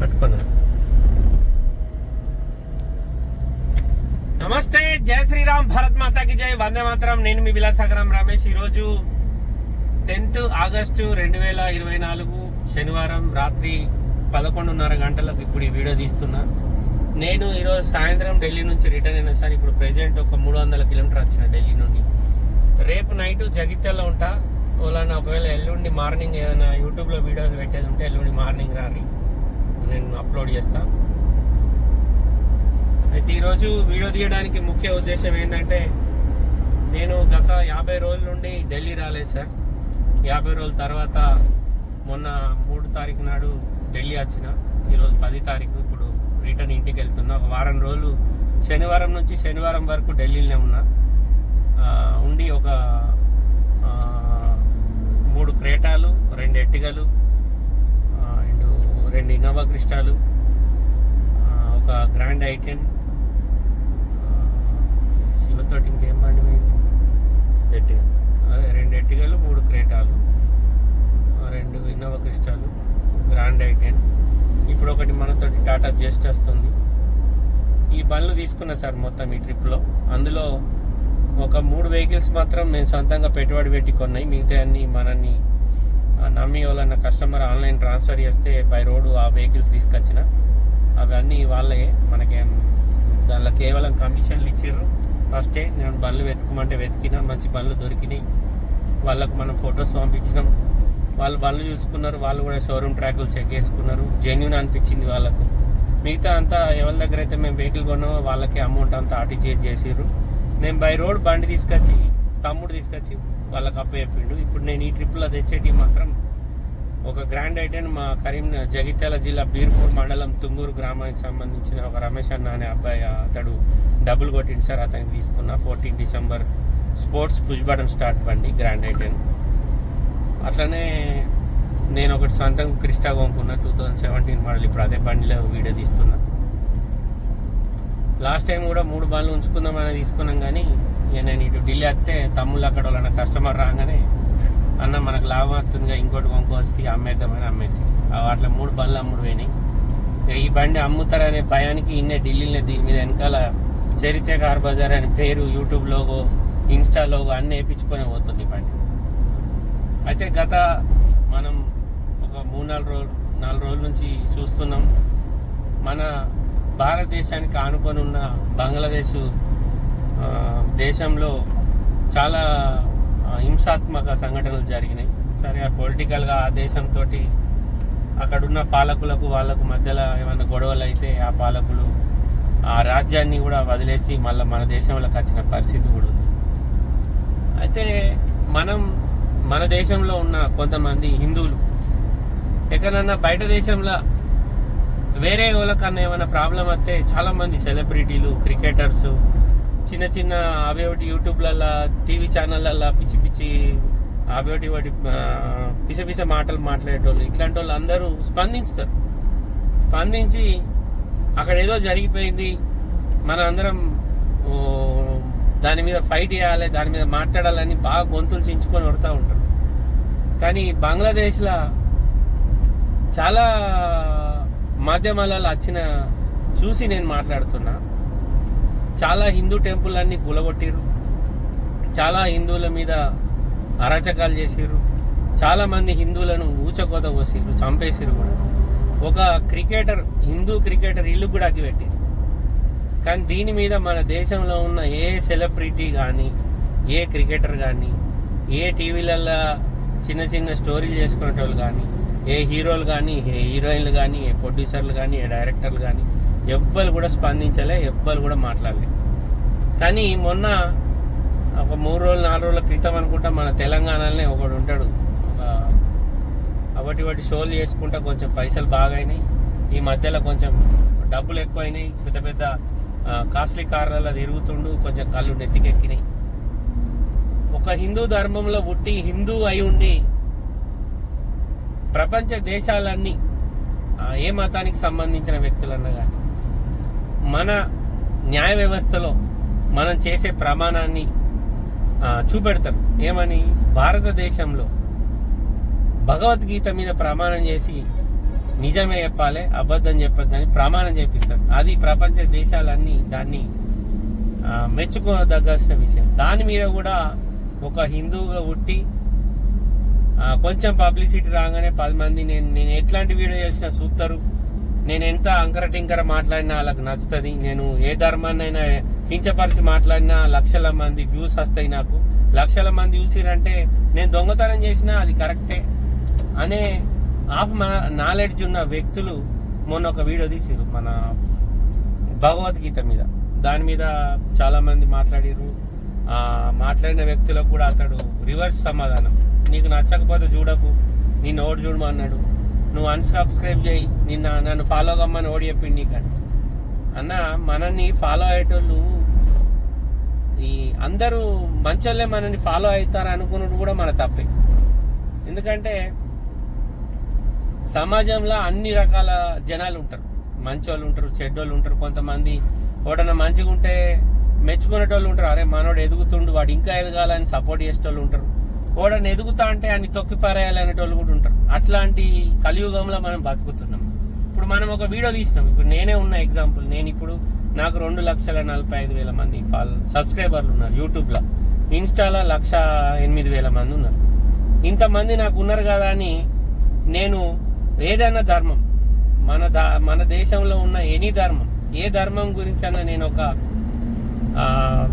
పట్టుకున్నా నమస్తే జయ శ్రీరామ్ భరత్ మాతాకి జై. వందే మాత్రం. నేను మీ విలాసాగరం రమేష్. ఈరోజు టెన్త్ ఆగస్టు రెండు వేల ఇరవై నాలుగు శనివారం రాత్రి పదకొండున్నర గంటలకు ఇప్పుడు ఈ వీడియో తీస్తున్నా. నేను ఈరోజు సాయంత్రం ఢిల్లీ నుంచి రిటర్న్ అయినా సార్ ఇప్పుడు ప్రెసెంట్ ఒక మూడు వందల కిలోమీటర్ వచ్చిన ఢిల్లీ నుండి. రేపు నైట్ జగిత్యాల ఉంటా. ఓలానా ఒకవేళ ఎల్లుండి మార్నింగ్ ఏదైనా యూట్యూబ్లో వీడియోస్ పెట్టేది ఉంటే ఎల్లుండి మార్నింగ్ రాని నేను అప్లోడ్ చేస్తా. అయితే ఈరోజు వీడియో తీయడానికి ముఖ్య ఉద్దేశం ఏంటంటే నేను గత యాభై రోజుల నుండి ఢిల్లీ రాలేదు సార్. యాభై రోజుల తర్వాత మొన్న మూడు తారీఖు నాడు ఢిల్లీ వచ్చిన. ఈరోజు పది తారీఖు ఇప్పుడు రిటర్న్ ఇంటికి వెళ్తున్నా. ఒక వారం రోజులు శనివారం నుంచి శనివారం వరకు ఢిల్లీలోనే ఉన్నా. ఉండి ఒక మూడు క్రేటాలు రెండు ఎట్టిగలు రెండు ఇన్నోవా క్రిస్టాలు ఒక గ్రాండ్ ఐటెన్ శివతోటి ఇంకేం బండి ఎట్టిగా అదే రెండు ఎట్టిగలు మూడు క్రేటాలు రెండు ఇన్నోవా క్రిస్టాలు గ్రాండ్ ఐటెన్. ఇప్పుడు ఒకటి మనతోటి టాటా జస్ట్ వస్తుంది. ఈ బండ్లు తీసుకున్నా సార్ మొత్తం ఈ ట్రిప్లో. అందులో ఒక మూడు వెహికల్స్ మాత్రం మేము సొంతంగా పెట్టుబడి పెట్టి కొన్నాయి. మిగతా అన్ని మనల్ని నమ్మి వాళ్ళన్న కస్టమర్ ఆన్లైన్ ట్రాన్స్ఫర్ చేస్తే బై రోడ్డు ఆ వెహికల్స్ తీసుకొచ్చిన. అవన్నీ వాళ్ళే. మనకేం దానిలో కేవలం కమిషన్లు ఇచ్చారు ఫస్టే నేను బండ్లు వెతుకమంటే వెతికినా మంచి బండ్లు దొరికినాయి. వాళ్ళకు మనం ఫొటోస్ పంపించినాం. వాళ్ళు బండ్లు చూసుకున్నారు. వాళ్ళు కూడా షోరూమ్ ట్రాకులు చెక్ చేసుకున్నారు. జెన్యున్ అనిపించింది వాళ్ళకు. మిగతా అంతా ఎవరి దగ్గర అయితే మేము వెహికల్ కొన్నామో వాళ్ళకి అమౌంట్ అంతా ఆర్టీజీఎస్ చేసిర్రు. నేను బై రోడ్ బండి తీసుకొచ్చి తమ్ముడు తీసుకొచ్చి వాళ్ళకి అప్పు చెప్పిండు. ఇప్పుడు నేను ఈ ట్రిప్లో తెచ్చేటి మాత్రం ఒక గ్రాండ్ ఐటెన్ మా కరీం జగిత్యాల జిల్లా బీర్పూర్ మండలం తుంగూరు గ్రామానికి సంబంధించిన ఒక రమేష్ అన్న అనే అబ్బాయి అతడు డబ్బులు కొట్టిండు సార్. అతనికి తీసుకున్న fourteen December sports push button start బండి గ్రాండ్ ఐటెన్ అట్లనే నేను ఒకటి సొంతంగా క్రిస్టా కొనుక్కున్నా టూ థౌజండ్ సెవెంటీన్ మోడల్ ఇప్పుడు అదే బండిలో వీడియో తీస్తున్నా. లాస్ట్ టైం కూడా మూడు బండ్లు ఉంచుకుందామని తీసుకున్నాం కానీ నేను ఇటు ఢిల్లీ వస్తే తమ్ముళ్ళు అక్కడ వాళ్ళ కస్టమర్ రాగానే అన్న మనకు లాభం వస్తుందిగా ఇంకోటి కొనుక్కొస్తే అమ్మేద్దామని అమ్మేసి. అట్లా మూడు బండ్లు అమ్ముడు పోయినాయి. ఇక ఈ బండి అమ్ముతారనే భయానికి ఇన్నే ఢిల్లీలో దీని మీద వెనకాల చరిత్ర కార్ బజార్ అని పేరు యూట్యూబ్ లోగో ఇన్స్టా లోగో అన్నీ వేయించుకొని పోతుంది ఈ బండి. అయితే గత మనం ఒక మూడు నాలుగు రోజులు నాలుగు రోజుల నుంచి చూస్తున్నాం మన భారతదేశానికి ఆనుకొని ఉన్న బంగ్లాదేశ్ దేశంలో చాలా హింసాత్మక సంఘటనలు జరిగినాయి. సరే ఆ పొలిటికల్గా ఆ దేశంతో అక్కడున్న పాలకులకు వాళ్ళకు మధ్యలో ఏమైనా గొడవలు అయితే ఆ పాలకులు ఆ రాజ్యాన్ని కూడా వదిలేసి మళ్ళీ మన దేశంలోకి వచ్చిన పరిస్థితి కూడా ఉంది. అయితే మనం మన దేశంలో ఉన్న కొంతమంది హిందువులు ఎక్కడన్నా బయట దేశంలో వేరే వాళ్ళకన్నా ఏమైనా ప్రాబ్లం వస్తే చాలామంది సెలబ్రిటీలు క్రికెటర్స్ చిన్న చిన్న అవేటి యూట్యూబ్లల్లో టీవీ ఛానళ్ళల్లో పిచ్చి పిచ్చి అవేటి వాటి పిస పిస మాటలు మాట్లాడేటోళ్ళు. ఇట్లాంటి వాళ్ళు అందరూ స్పందించుతారు. స్పందించి అక్కడ ఏదో జరిగిపోయింది. మన అందరం దాని మీద ఫైట్ చేయాలి దాని మీద మాట్లాడాలని బాగా గొంతులు చించుకొని వడుతూ ఉంటారు కానీ బంగ్లాదేశ్లో చాలా మాధ్యమాలలో వచ్చిన చూసి నేను మాట్లాడుతున్నా. చాలా హిందూ టెంపుల్ అన్ని కూలగొట్టిరు చాలా హిందువుల మీద అరాచకాలు చేసిర్రు. చాలామంది హిందువులను ఊచకోత కోసిర్రు చంపేసిరు కూడా. ఒక క్రికెటర్ హిందూ క్రికెటర్ ఇల్లు కూడా అగ్గిపెట్టిరు కానీ దీని మీద మన దేశంలో ఉన్న ఏ సెలబ్రిటీ కానీ ఏ క్రికెటర్ కానీ ఏ టీవీలలో చిన్న చిన్న స్టోరీలు చేసుకునేటోళ్ళు కానీ ఏ హీరోలు కానీ ఏ హీరోయిన్లు కానీ ఏ ప్రొడ్యూసర్లు కానీ ఏ డైరెక్టర్లు కానీ ఎవ్వరు కూడా స్పందించలే ఎవ్వరు కూడా మాట్లాడలే. కానీ మొన్న ఒక మూడు రోజులు నాలుగు రోజుల క్రితం అనుకుంటా మన తెలంగాణలోనే ఒకడు ఉంటాడు. అవటి వాటి షోలు చేసుకుంటా కొంచెం పైసలు బాగా అయినాయి ఈ మధ్యలో కొంచెం డబ్బులు ఎక్కువైనాయి. పెద్ద పెద్ద కాస్ట్లీ కార్లలో తిరుగుతుండు కొంచెం కళ్ళు నెత్తికెక్కినాయి. ఒక హిందూ ధర్మంలో పుట్టి హిందూ అయి ఉండి ప్రపంచ దేశాలన్నీ ఏ మతానికి సంబంధించిన వ్యక్తులన్నా కానీ మన న్యాయ వ్యవస్థలో మనం చేసే ప్రమాణాన్ని చూపెడతాం చూపెడతారు. ఏమని? భారతదేశంలో భగవద్గీత మీద ప్రమాణం చేసి నిజమే చెప్పాలి అబద్ధం చెప్పొద్దని ప్రమాణం చేపిస్తారు. అది ప్రపంచ దేశాలన్నీ దాన్ని మెచ్చుకోదగ్గాల్సిన విషయం. దాని మీద కూడా ఒక హిందువుగా పుట్టి కొంచెం పబ్లిసిటీ రాగానే పది మంది నేను నేను ఎట్లాంటి వీడియో చేసినా చూస్తారు నేను ఎంత అంకర టింకర మాట్లాడినా వాళ్ళకి నచ్చుతుంది. నేను ఏ ధర్మాన్నైనా కించపరిచి మాట్లాడినా లక్షల మంది వ్యూస్ వస్తాయి నాకు. లక్షల మంది చూసిరంటే నేను దొంగతనం చేసినా అది కరెక్టే అనే ఆఫ్ నాలెడ్జ్ ఉన్న వ్యక్తులు మొన్న ఒక వీడియో తీసారు మన భగవద్గీత మీద. దాని మీద చాలామంది మాట్లాడారు మాట్లాడిన వ్యక్తులకు కూడా అతడు రివర్స్ సమాధానం. నీకు నచ్చకపోతే చూడకు. నీ ఓడి చూడమన్నాడు. నువ్వు అన్సబ్స్క్రైబ్ చేయి. నిన్న నన్ను ఫాలో కమ్మని ఓడి చెప్పింది నీకని. అన్న మనల్ని ఫాలో అయ్యేటోళ్ళు ఈ అందరూ మంచోళ్ళే మనల్ని ఫాలో అవుతారు అనుకున్నట్టు కూడా మన తప్పే. ఎందుకంటే సమాజంలో అన్ని రకాల జనాలు ఉంటారు. మంచోళ్ళు ఉంటారు చెడ్డోళ్ళు ఉంటారు కొంతమంది ఎవడన్నా మంచిగా ఉంటే మెచ్చుకునేటోళ్ళు ఉంటారు. అరే మనోడు ఎదుగుతుండు వాడు ఇంకా ఎదగాలని సపోర్ట్ చేసేటోళ్ళు ఉంటారు. ఓడని ఎదుగుతా అంటే ఆయన తొక్కి పారేయాలి అనేటోళ్ళు కూడా ఉంటారు. అట్లాంటి కలియుగంలో మనం బతుకుతున్నాం. ఇప్పుడు మనం ఒక వీడియో తీసినాం. ఇప్పుడు నేనే ఉన్న ఎగ్జాంపుల్. నేను ఇప్పుడు నాకు రెండు లక్షల నలభై ఐదు వేల మంది ఫాలో సబ్స్క్రైబర్లు ఉన్నారు యూట్యూబ్లో. ఇన్స్టాలో లక్ష ఎనిమిది వేల మంది ఉన్నారు. ఇంతమంది నాకు ఉన్నారు కదా అని నేను ఏదైనా ధర్మం మన దా మన దేశంలో ఉన్న ఎనీ ధర్మం ఏ ధర్మం గురించి అన్న నేను ఒక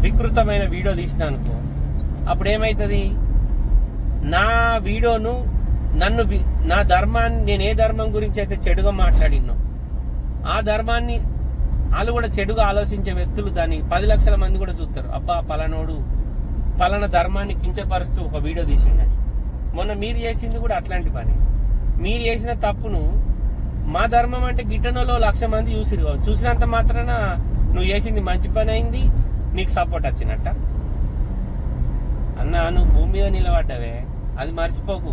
వికృతమైన వీడియో తీసిన అనుకో అప్పుడు ఏమవుతుంది నా వీడియోను నన్ను నా ధర్మాన్ని నేను ఏ ధర్మం గురించి అయితే చెడుగా మాట్లాడినో ఆ ధర్మాన్ని వాళ్ళు కూడా చెడుగా ఆలోచించే వ్యక్తులు దాన్ని పది లక్షల మంది కూడా చూస్తారు. అబ్బా పలానోడు పలానా ధర్మాన్ని కించపరుస్తూ ఒక వీడియో తీసిండని మొన్న మీరు చేసింది కూడా అట్లాంటి పని. మీరు చేసిన తప్పును మా ధర్మం అంటే గిట్టనలో లక్ష మంది చూసిరు చూసినంత మాత్రాన నువ్వు చేసింది మంచి పని అయింది నీకు సపోర్ట్ వచ్చినట్ట. అన్న నువ్వు భూమి మీద నిలబడ్డవే. అది మర్చిపోకు.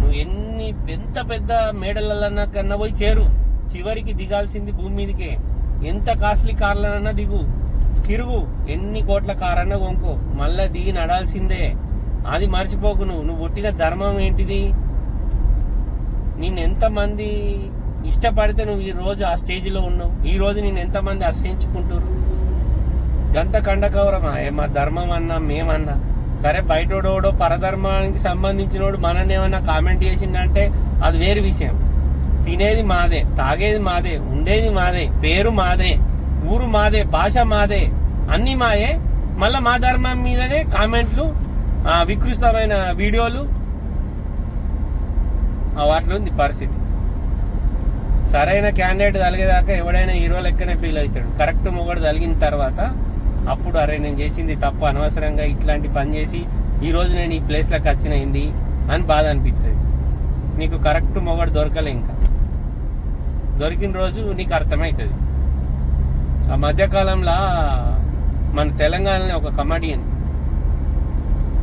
నువ్వు ఎన్ని ఎంత పెద్ద మేడలన్నా కన్నా పోయి చేరు. చివరికి దిగాల్సింది భూమి మీదకే. ఎంత కాస్ట్లీ కార్లనన్నా దిగు. తిరుగు. ఎన్ని కోట్ల కారన్నా అన్నా కొనుక్కో. మళ్ళా దిగి నడాల్సిందే. అది మర్చిపోకు నువ్వు. నువ్వు పుట్టిన ధర్మం ఏంటిది? నేను ఎంతమంది ఇష్టపడితే నువ్వు ఈ రోజు ఆ స్టేజ్లో ఉన్నావు? ఈ రోజు నేను ఎంతమంది అసహించుకుంటారు గంత కండకవరమా ఏ మా ధర్మం అన్నా మేమన్నా. సరే బయటోడోడో పరధర్మానికి సంబంధించినోడు మనల్ని ఏమైనా కామెంట్ చేసిండంటే అది వేరు విషయం. తినేది మాదే తాగేది మాదే ఉండేది మాదే పేరు మాదే ఊరు మాదే భాష మాదే అన్ని మాయే. మళ్ళా మా ధర్మం మీదనే కామెంట్లు వికృష్టమైన వికృతమైన వీడియోలు. వాటిలో ఉంది పరిస్థితి. సరైన క్యాండిడేట్ తలిగేదాకా ఎవడైనా హీరో లెక్కనే ఫీల్ అవుతాడు. కరెక్ట్ మొగడు తలిగిన తర్వాత అప్పుడు అరే నేను చేసింది తప్పు అనవసరంగా ఇట్లాంటి పని చేసి ఈరోజు నేను ఈ ప్లేస్లోకి వచ్చినయింది అని బాధ అనిపిస్తుంది నీకు కరెక్ట్ మొగడు దొరకలే ఇంకా. దొరికిన రోజు నీకు అర్థమవుతుంది ఆ మధ్యకాలంలో మన తెలంగాణలో ఒక కమెడియన్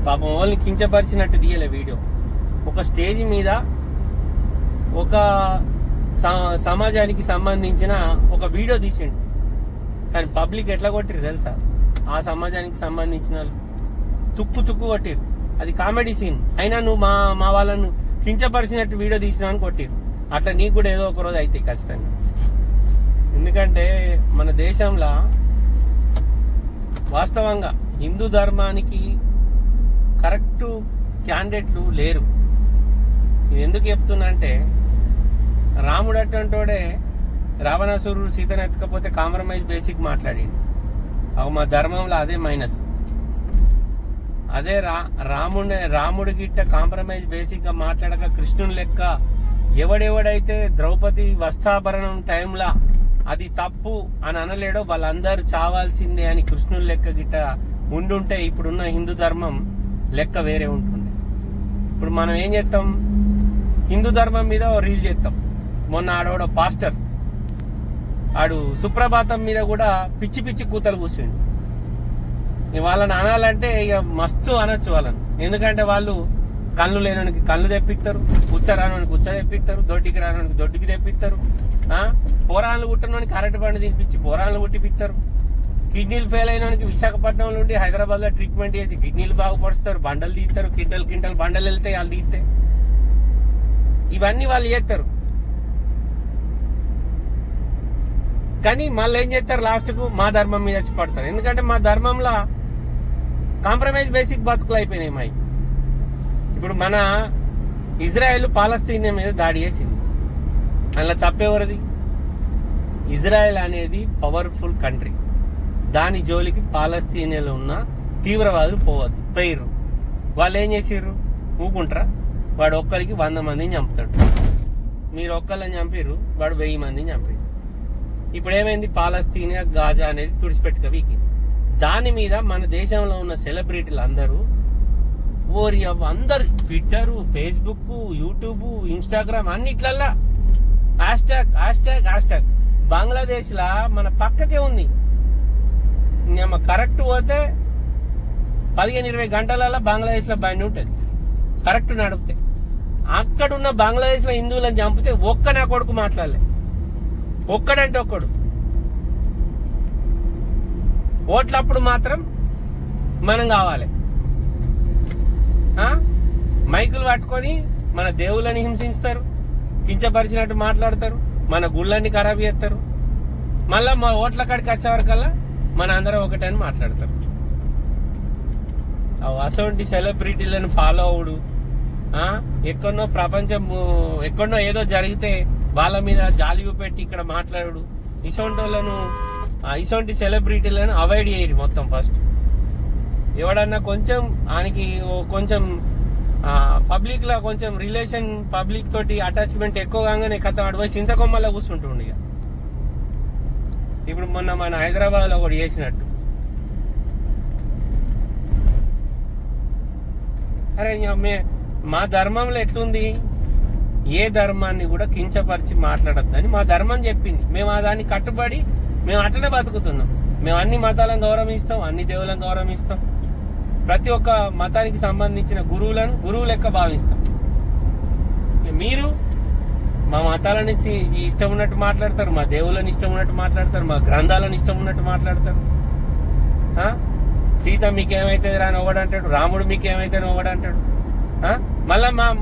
పాపం వాళ్ళని కించపరిచినట్టు తీయలే వీడియో. ఒక స్టేజ్ మీద ఒక స- సమాజానికి సంబంధించిన ఒక వీడియో తీసిండు. కానీ పబ్లిక్ ఎట్లా కొట్టిరు తెలుసా? ఆ సమాజానికి సంబంధించిన తుక్కు తుక్కు కొట్టిరు. అది కామెడీ సీన్. అయినా నువ్వు మా మా వాళ్ళను కించపరిచినట్టు వీడియో తీసినా అని కొట్టిరు. అట్లా నీకు కూడా ఏదో ఒక రోజు అయితే ఖచ్చితంగా. ఎందుకంటే మన దేశంలో వాస్తవంగా హిందూ ధర్మానికి కరెక్ట్ క్యాండిడేట్లు లేరు. నేను ఎందుకు చెప్తున్నా అంటే రాముడు అటువంటోడే రావణాసురుడు సీతను ఎత్తకపోతే కాంప్రమైజ్ బేసిక్ మాట్లాడిండు. మా ధర్మంలో అదే మైనస్ అదే రా రాముడి రాముడి గిట్ట కాంప్రమైజ్ బేసిక్గా మాట్లాడక కృష్ణుని లెక్క ఎవడెవడైతే ద్రౌపది వస్త్రాభరణం టైంలా అది తప్పు అని అనలేడో వాళ్ళందరూ చావాల్సిందే అని కృష్ణుని లెక్క గిట్ట ఉండుంటే ఇప్పుడున్న హిందూ ధర్మం లెక్క వేరే ఉంటుండే. ఇప్పుడు మనం ఏం చేస్తాం హిందూ ధర్మం మీద ఓ రీల్ చేస్తాం మొన్న ఆడవాడు పాస్టర్ ఆడు సుప్రభాతం మీద కూడా పిచ్చి పిచ్చి కూతలు కూర్చుండు వాళ్ళని అనాలంటే ఇక మస్తు అనొచ్చు వాళ్ళని. ఎందుకంటే వాళ్ళు కళ్ళు లేనోనికి కళ్ళు తెప్పిస్తారు కుచ్చ రానోనికి కుచ్చ తెప్పిస్తారు దొడ్డికి రానోనికి దొడ్డికి తెప్పిస్తారు పోరాళ్ళు కుట్టనోనికి అరటి పండు తినిపించి పోరాళ్ళు కుట్టిపిస్తారు కిడ్నీలు ఫెయిల్ అయినోనికి విశాఖపట్నం నుండి హైదరాబాద్లో ట్రీట్మెంట్ చేసి కిడ్నీలు బాగుపరుస్తారు బండలు తీస్తారు కింటల్ కింటల్ బండలు వెళ్తాయి వాళ్ళు తీస్తే ఇవన్నీ వాళ్ళు చేస్తారు కానీ మళ్ళీ ఏం చేస్తారు? లాస్ట్కు మా ధర్మం మీద వచ్చి పడతారు. ఎందుకంటే మా ధర్మంలో కాంప్రమైజ్ బేసిక్ బతుకులు అయిపోయినాయి మాయి. ఇప్పుడు మన ఇజ్రాయెల్ పాలస్తీన్ మీద దాడి చేసింది. అలా తప్పేవరది? ఇజ్రాయెల్ అనేది పవర్ఫుల్ కంట్రీ దాని జోలికి పాలస్తీనియలు ఉన్న తీవ్రవాదులు పోవద్దు. పోయిర్రు. వాళ్ళు ఏం చేసిర్రు? ఊకుంటారా? వాడు ఒక్కరికి వంద మందిని చంపుతాడు. మీరు ఒక్కళ్ళని చంపిర్రు వాడు వెయ్యి మందిని చంపారు ఇప్పుడు ఏమైంది పాలస్తీనియా గాజా అనేది తుడిచిపెట్టుక వీకి దాని మీద మన దేశంలో ఉన్న సెలబ్రిటీలు అందరూ ఓరి అందరు Twitter Facebook YouTube Instagram అన్నిట్లల్లా hash tag hash tag hash tag మన పక్కకే ఉంది. మేము కరెక్ట్ పోతే పదిహేను ఇరవై గంటలలో బంగ్లాదేశ్లో బండి ఉంటుంది. కరెక్ట్ నడిపితే. అక్కడున్న బంగ్లాదేశ్లో హిందువులను చంపితే ఒక్క నా కొడుకు మాట్లాడలే. ఒక్కడంటే ఒక్కడు. ఓట్లప్పుడు మాత్రం మనం కావాలి. మైకులు పట్టుకొని మన దేవుళ్ళని హింసిస్తారు కించపరిచినట్టు మాట్లాడతారు. మన గుళ్ళని ఖరాబ్ చేస్తారు. మళ్ళా మా ఓట్ల కాడికి వచ్చేవరకల్లా మన అందరం ఒకటని మాట్లాడతారు. అసొంటి సెలబ్రిటీలను ఫాలో అవుడు ఎక్కడో ప్రపంచం ఎక్కడో ఏదో జరిగితే వాళ్ళ మీద జాలి పెట్టి ఇక్కడ మాట్లాడు. ఇసొంటి వాళ్ళను ఇసొంటి సెలబ్రిటీలను అవాయిడ్ చేయరు మొత్తం ఫస్ట్. ఎవడన్నా కొంచెం ఆయనకి కొంచెం పబ్లిక్లో కొంచెం రిలేషన్ పబ్లిక్ తోటి అటాచ్మెంట్ ఎక్కువ కాగానే కథ అడ్వైస్ ఇంత కొమ్మల్లో కూర్చుంటుండే ఇక. ఇప్పుడు మొన్న మన హైదరాబాద్లో ఒకటి చేసినట్టు. అరే ఇక మే- మా ధర్మంలో ఎట్లుంది? ఏ ధర్మాన్ని కూడా కించపరిచి మాట్లాడొద్దని మా ధర్మం చెప్పింది. మేము ఆ దాన్ని కట్టుబడి మేము అట్లనే బతుకుతున్నాం. మేము అన్ని మతాలను గౌరవిస్తాం అన్ని దేవులను గౌరవిస్తాం. ప్రతి ఒక్క మతానికి సంబంధించిన గురువులను గురువు లెక్క భావిస్తాం. మీరు మా మతాలని ఇష్టం ఉన్నట్టు మాట్లాడతారు మా దేవుళ్ళని ఇష్టం ఉన్నట్టు మాట్లాడతారు మా గ్రంథాలను ఇష్టం ఉన్నట్టు మాట్లాడతారు. సీత మీకేమైతే రాని ఒకడంటాడు రాముడు మీకేమైతే ఒకడంటాడు. ఆ? మళ్ళా మా-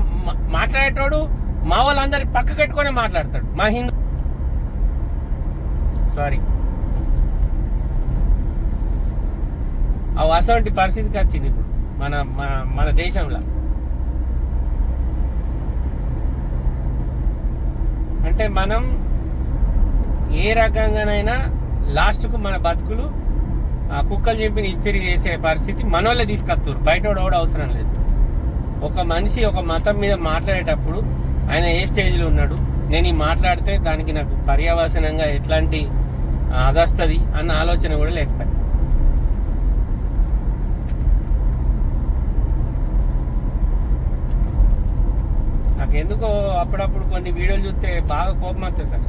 మాట్లాడేటోడు మా వాళ్ళందరి పక్క కట్టుకొని మాట్లాడతాడు. మా హిందూ సారీ అవి అసంటి పరిస్థితికి వచ్చింది ఇప్పుడు మన మన మన దేశంలో. అంటే మనం ఏ రకంగానైనా లాస్ట్కు మన బతుకులు ఆ కుక్కలు చెప్పిన ఇస్తిరి చేసే పరిస్థితి మనోళ్ళే తీసుకొస్తారు బయట కూడా అవసరం లేదు. ఒక మనిషి ఒక మతం మీద మాట్లాడేటప్పుడు ఆయన ఏ స్టేజ్లో ఉన్నాడు? నేను ఈ మాట్లాడితే దానికి నాకు పర్యావసనంగా ఎట్లాంటి అదస్తుంది అన్న ఆలోచన కూడా లేకపోయింది నాకు ఎందుకో అప్పుడప్పుడు కొన్ని వీడియోలు చూస్తే బాగా కోపం వస్తుంది సార్.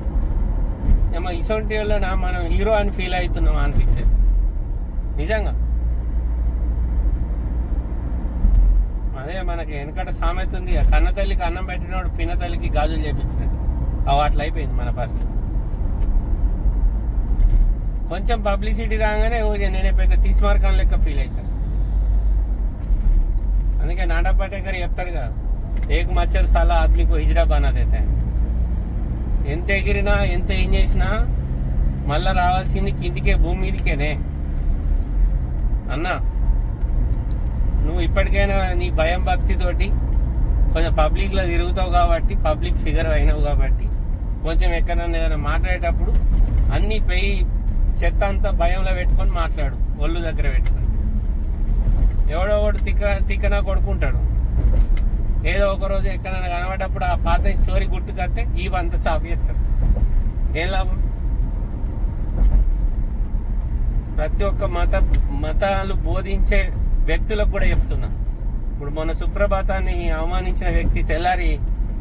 ఏమో ఇసొంటి వాళ్ళనా మనం హీరో అని ఫీల్ అవుతున్నాం అనిపిస్తుంది. నిజంగా. అదే మనకి వెనకట సామెత ఉంది కన్న తల్లికి అన్నం పెట్టినోడు పిన్న తల్లికి గాజులు చేపించినట్టు. అవి అట్లా అయిపోయింది మన పరిస్థితి. కొంచెం పబ్లిసిటీ రాగానే ఓ నేనే పెద్ద తీసుమార్కం లెక్క ఫీల్ అవుతాను. అందుకే నాడా పటేకర్ చెప్తాడు కదా ఏక్ మచ్చర్ సాలా ఆద్మీకు హిజ్రా బానా ఎంత ఎగిరినా ఎంత ఏం చేసినా మళ్ళా రావాల్సింది కిందికే భూమి మీదకేనే. అన్నా నువ్వు ఇప్పటికైనా నీ భయం భక్తితోటి కొంచెం పబ్లిక్లో తిరుగుతావు కాబట్టి పబ్లిక్ ఫిగర్ అయినావు కాబట్టి కొంచెం ఎక్కడన్నా ఏదైనా మాట్లాడేటప్పుడు అన్నీ పోయి చెత్త అంతా భయంలో పెట్టుకొని మాట్లాడు ఒళ్ళు దగ్గర పెట్టుకొని. ఎవడో ఒకడు తిక్క తిక్కన కొడుకుంటాడు. ఏదో ఒక రోజు ఎక్కడైనా కనబడేటప్పుడు ఆ పాత స్టోరీ గుర్తుకొస్తే ఈ సాఫ్ చేస్తారు ఏం లాభం? ప్రతి ఒక్క మత మతాలు బోధించే వ్యక్తులకు కూడా చెప్తున్నా. ఇప్పుడు మొన్న సుప్రభాతాన్ని అవమానించిన వ్యక్తి తెల్లారి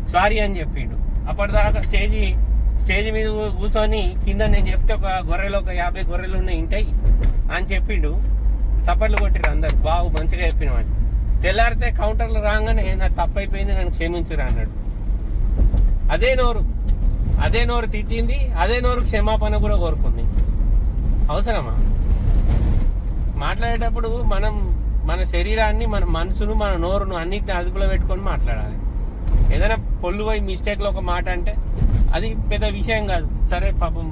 సారీ అని చెప్పిండు. అప్పటిదాకా స్టేజి స్టేజ్ మీద కూర్చొని కింద నేను చెప్తే ఒక గొర్రెలు ఒక యాభై గొర్రెలు ఉన్నాయి ఇంటాయి అని చెప్పిండు. చప్పట్లు కొట్టిరు అందరు. బాబు మంచిగా చెప్పినవాడు తెల్లారితే కౌంటర్లు రాగానే నాకు తప్పైపోయింది నన్ను క్షమించురా అన్నాడు. అదే నోరు. అదే నోరు తిట్టింది అదే నోరు క్షమాపణ కూడా కోరుకుంది. అవసరమా? మాట్లాడేటప్పుడు మనం మన శరీరాన్ని మన మనసును మన నోరును అన్నిటిని అదుపులో పెట్టుకొని మాట్లాడాలి. ఏదైనా పొల్లు పోయి మిస్టేక్లో ఒక మాట అంటే అది పెద్ద విషయం కాదు. సరే పాపం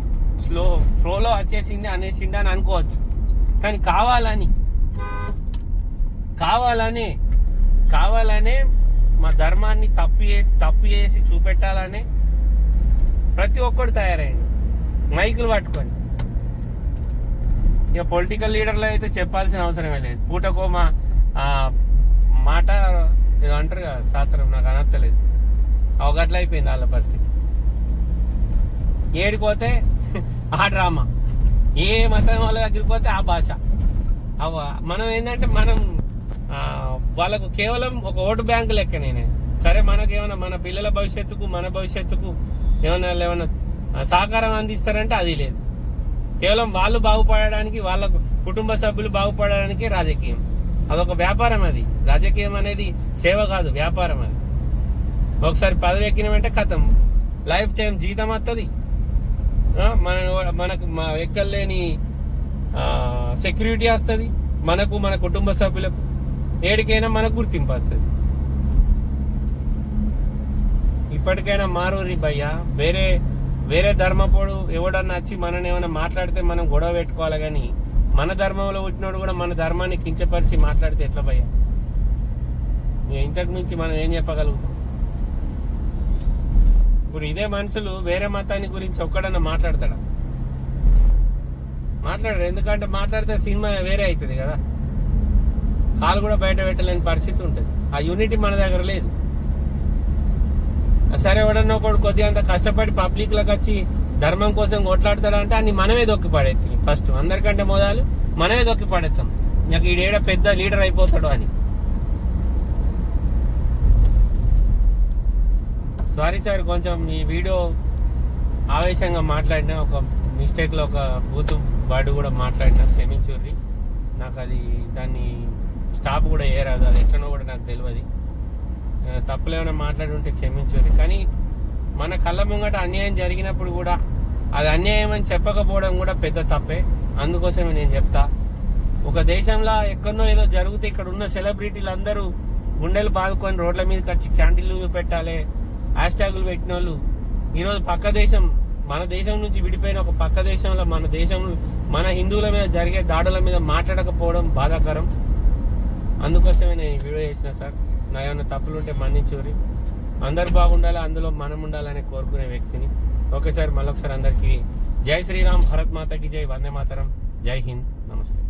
స్లో ఫ్లోలో వచ్చేసింది అనేసిండి అని అనుకోవచ్చు. కానీ కావాలని కావాలని కావాలనే మా ధర్మాన్ని తప్పు చేసి తప్పు చేసి చూపెట్టాలనే ప్రతి ఒక్కడు తయారైంది మైకులు పట్టుకొని. ఇక పొలిటికల్ లీడర్లు అయితే చెప్పాల్సిన అవసరమే లేదు. పూటకోమ ఆ, మాట ఏదో అంటారు కదా శాస్త్రం నాకు అనర్థలేదు అవగట్ల అయిపోయింది వాళ్ళ పరిస్థితి. ఏడిపోతే ఆ డ్రామా. ఏ మతం వాళ్ళ దగ్గరికి పోతే ఆ భాష. అవ మనం ఏంటంటే మనం వాళ్ళకు కేవలం ఒక ఓటు బ్యాంకు లెక్క నేనే. సరే మనకేమైనా ఏమైనా మన పిల్లల భవిష్యత్తుకు మన భవిష్యత్తుకు ఏమైనా ఏమైనా సహకారం అందిస్తారంటే అది లేదు. కేవలం వాళ్ళు బాగుపడడానికి వాళ్ళ కుటుంబ సభ్యులు బాగుపడడానికి రాజకీయం. అదొక వ్యాపారం అది. రాజకీయం అనేది సేవ కాదు వ్యాపారం అది. ఒకసారి పదవి ఎక్కినామంటే కథం. లైఫ్ టైం జీతం వస్తుంది మన మనకు మా ఎక్కలేని సెక్యూరిటీ వస్తుంది మనకు మన కుటుంబ సభ్యులకు. ఏడికైనా మనకు గుర్తింపు వస్తుంది ఇప్పటికైనా మారూరి భయ్య వేరే వేరే ధర్మపోడు ఎవడన్నా వచ్చి మనని ఏమైనా మాట్లాడితే మనం గొడవ పెట్టుకోవాలి కానీ మన ధర్మంలో పుట్టినోడు కూడా మన ధర్మాన్ని కించపరిచి మాట్లాడితే ఎట్లా భయ ఇంతకు మించి మనం ఏం చెప్పగలుగుతాం? ఇప్పుడు ఇదే మనుషులు వేరే మతాన్ని గురించి ఒక్కడన్నా మాట్లాడతాడా? మాట్లాడరు ఎందుకంటే మాట్లాడితే సినిమా వేరే అవుతుంది కదా. కాలు కూడా బయట పెట్టలేని పరిస్థితి ఉంటుంది. ఆ యూనిటీ మన దగ్గర లేదు. సరే ఎవడన్నా ఒకడు కొద్దిగా అంత కష్టపడి పబ్లిక్లోకి వచ్చి ధర్మం కోసం కొట్లాడతాడంటే అన్ని మనమే దొక్కి పడేస్తాం ఫస్ట్ అందరికంటే మొదలు మనమే దొక్కి పడేస్తాం నాకు ఈడేడ పెద్ద లీడర్ అయిపోతాడు అని. సారీ సార్ కొంచెం ఈ వీడియో ఆవేశంగా మాట్లాడిన ఒక మిస్టేక్లో ఒక బూతు వర్డ్ కూడా మాట్లాడినా క్షమించుర్రి. నాకు అది దాన్ని స్టాప్ కూడా ఏరాదు అది ఎక్కడో కూడా నాకు తెలియదు తప్పులేమైనా తప్పులు ఏమైనా మాట్లాడి ఉంటే క్షమించరు కానీ మన కళ్ళ ముంగట అన్యాయం జరిగినప్పుడు కూడా అది అన్యాయం అని చెప్పకపోవడం కూడా పెద్ద తప్పే. అందుకోసమే నేను చెప్తా. ఒక దేశంలో ఎక్కడనో ఏదో జరిగితే ఇక్కడ ఉన్న సెలబ్రిటీలు అందరూ గుండెలు బాదుకొని రోడ్ల మీద వచ్చి క్యాండిల్ పెట్టాలి హ్యాష్ ట్యాగులు పెట్టిన వాళ్ళు ఈరోజు పక్క దేశం మన దేశం నుంచి విడిపోయిన ఒక పక్క దేశంలో మన దేశం మన హిందువుల మీద జరిగే దాడుల మీద మాట్లాడకపోవడం బాధాకరం. అందుకోసమే నేను వీడియో చేసిన సార్. నా ఏమైనా తప్పులు ఉంటే మన్నించూరి. అందరు బాగుండాలి అందులో మనం ఉండాలని కోరుకునే వ్యక్తిని. ఒకసారి మళ్ళొకసారి అందరికీ జై శ్రీరామ్ భరత్ మాతకి జై వందే మాతరం. జై హింద్ నమస్తే.